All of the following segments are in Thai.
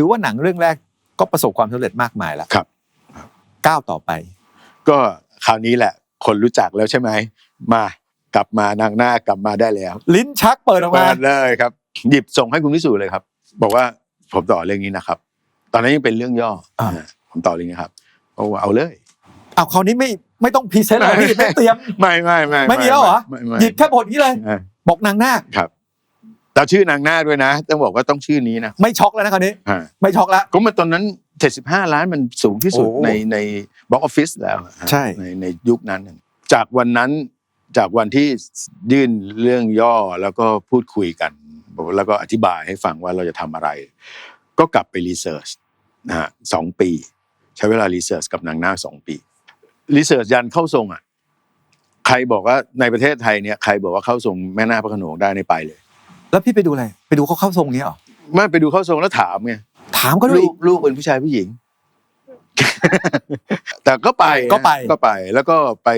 ถือว่าหนังเรื่องแรกก็ประสบความสำเร็จมากมายแล้วครับ ก้าวต่อไป ก็คราวนี้แหละ คนรู้จักแล้วใช่ไหมมากลับมานางหน้ากลับมาได้แล้วลิ้นชักเปิดออกมาเปิดเลยครับ หยิบส่งให้คุณพิสูจน์เลยครับ บอกว่าผมต่อเรื่องนี้นะครับ ตอนนั้นยังเป็นเรื่องย่ออาผมต่อเรื่องนี้ครับโอ้เอาเลยเอาคราวนี้ไม่ไม่ต้องพรีเซนต์หรอพี่ไม่เตรียมไม่ไม่ไม่ไม่มีแล้วเหรอไม่ไม่หยิบแค่บทนี้เลยไม่บอกนางนาคครับ แต่ชื่อนางหน้าด้วยนะต้องบอกว่าต้องชื่อนี้นะไม่ช็อกแล้วนะคราวนี้ อ่าไม่ช็อกแล้ว ก็มันตอนนั้น 75 ล้านมันสูงที่สุดโอ้ในในบ็อกออฟฟิศแล้วฮะใช่ ในในยุคนั้น จากวันนั้นจากวันที่ยื่นเรื่องย่อแล้วก็พูดคุยกัน แล้วก็อธิบายให้ฟังว่าเราจะทำอะไร ก็กลับไปรีเสิร์ชนะฮะสองปี ใช้เวลารีเสิร์ชกับนางนาคสองปีรีเสิร์ชยันเข้าทรงอะ ใครบอกว่าในประเทศไทยเนี่ยใครบอกว่าเข้าทรงแม่นาคพระโขนงได้ในไปเลย แล้วพี่ไปดูอะไร ไปดูเขาเข้าทรงเงี้ยเหรอ ไม่ไปดูเข้าทรงแล้วถามไงถามก็ด้วยลูกลูกเป็นผู้ชายผู้หญิง แต่ก็ไปนะก็ไปก็ไป แล้วก็ไป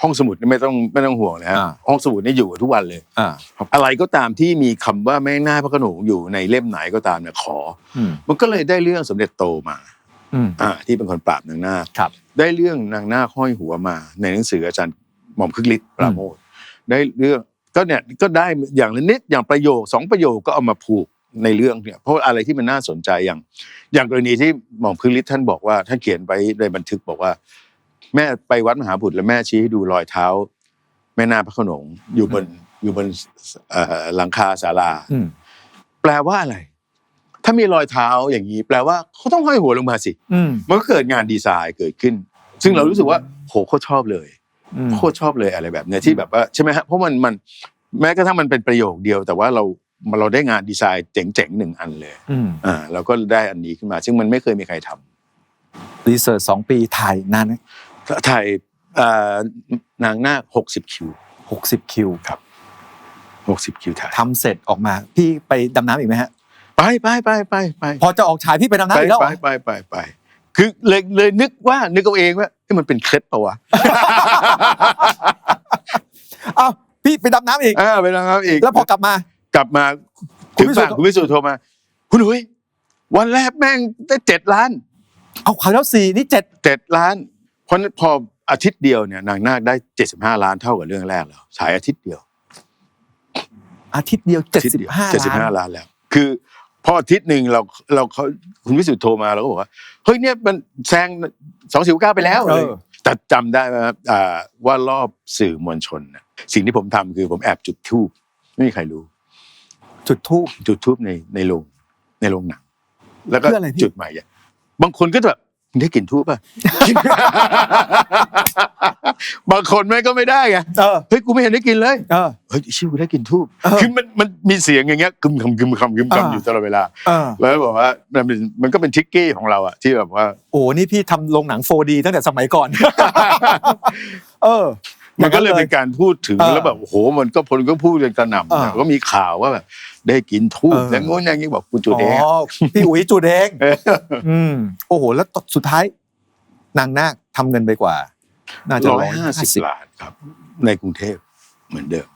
ห้องสมุดนี่ไม่ต้องไม่ต้องห่วงนะฮะอ่า ห้องสมุดนี่อยู่ทุกวันเลย อ่าอะไรก็ตามที่มีคำว่าแม่นาคพระโขนงอยู่ในเล่มไหนก็ตามเนี่ยขอ อืมมันก็เลยได้เรื่องสมเด็จโตมาอืมอ่าที่เป็นคนปราบนางนาคครับ ได้เรื่องนางนาคห้อยหัวมา ในหนังสืออาจารย์หม่อมคึกฤทธิ์ปราโมทได้เรื่อง ก็เนี่ยก็ได้อย่างละนิดอย่างประโยคสองประโยคก็เอามาผูกในเรื่องเนี่ยเพราะอะไรที่มันน่าสนใจอย่าง อย่างกรณีที่หม่อมคึกฤทธิ์ท่านบอกว่าท่านเขียนไว้ในบันทึกบอกว่า แม่ไปวัดมหาบุตรแล้วแม่ชี้ให้ดูรอยเท้า แม่นาคพระโขนงอยู่บนอยู่บนเอ่อหลังคาศาลาอืมแปลว่าอะไร ถ้ามีรอยเท้าอย่างนี้ แปลว่าเขาต้องห้อยหัวลงมาสิอืมมันก็เกิดงานดีไซน์เกิดขึ้น ซึ่งเรารู้สึกว่าโหโคตรชอบเลยอืม โคตรชอบเลยอะไรแบบเนี้ยที่แบบว่าใช่ไหมฮะเพราะมันมันแม้กระทั่งมันเป็นประโยคเดียว แต่ว่าเราเราได้งานดีไซน์เจ๋งๆหนึ่งอันเลยอืมอ่าเราก็ได้อันนี้ขึ้นมา ซึ่งมันไม่เคยมีใครทำรีเสิร์ชสองปีถ่ายนานถ่ายเอ่อนางนาคหกสิบคิวหกสิบคิวหกสิบคิวถ่ายทำเสร็จออกมาพี่ไปดำน้ำอีกไหมฮะไปไปไปไปไปพอจะออกฉายพี่ไปดำน้ำไปอีกแล้วเหไปรอไปไปไป คือเลยเลยนึกว่านึกเอาเองว่าเอ้ยมันเป็นเคล็ดปะวะอ้าวพี่ไปดำน้ำอีก อ่าไปนะครับอีกแล้วพอกลับมา กลับมาคุณถึงวิสุทฝั่งธิ์คุณวิสุทธิ์โทรมา คุณหุยวันแรกแม่งได้เจ็ดล้านเอาขายแล้วสี่นี่เจ็ดเจ็ดล้าน เพราะพออาทิตย์เดียวเนี่ยนางนาคได้เจ็ดสิบห้าล้านเท่ากับเรื่องแรกแล้วฉายอาทิตย์เดียวอาทิตย์เดียวเจ็ดสิบห้าเจ็ดสิบล้าห้านล้านแล้ว คือ พออาทิตย์หนึ่งเราเราเขาคุณวิสุทธิ์โทรมาเราก็บอกว่าเฮ้ยเนี่ยมันแซงสองสิบเก้าไปแล้วเออแต่จำได้ไหมครับอ่าว่ารอบสื่อมวลชนน่ะสิ่งที่ผมทำคือผมแอบจุดธูปไม่มีใครรู้ จุดทูบ จุดทูบในในโรงในโรงหนังแล้วก็เพื่ออะไรพี่ จุดใหม่อะบางคนก็จะแบบมึงได้กลิ่นทูบป่ะ บางคนแม่งก็ไม่ได้ไงเออ เฮ้ยกูไม่เห็นได้กินเลยเออ เฮ้ยชิวกูได้กลิ่นทูบเออคือมันมันมีเสียงอย่างเงี้ยกึมคำกึมคำกึมอ่าคำอยู่ตลอดเวลา เออ แล้วบอกว่ามันเป็นมันก็เป็นทิกกี้ของเราอะที่แบบว่า โอ้นี่พี่ทำโรงหนัง 4D ตั้งแต่สมัยก่อน เออมันก็เลยเป็นการพูดถึงเออแล้วแบบโอ้โหมันก็คนก็พูดกันกระหน่ำเออก็มีข่าวว่าแบบได้กินทูบเอออย่างงู้นอย่างนี้บอกกูจุดเอง อ๋ออะพี่อุ๋ยจุดเองเอออืม โอ้โห แล้วสุดท้าย นางนาคทำเงินไปกว่า น่าจะร้ร้ออยยห้าห้าสิบสิบล้านครับ ในกรุงเทพเหมือนเดิม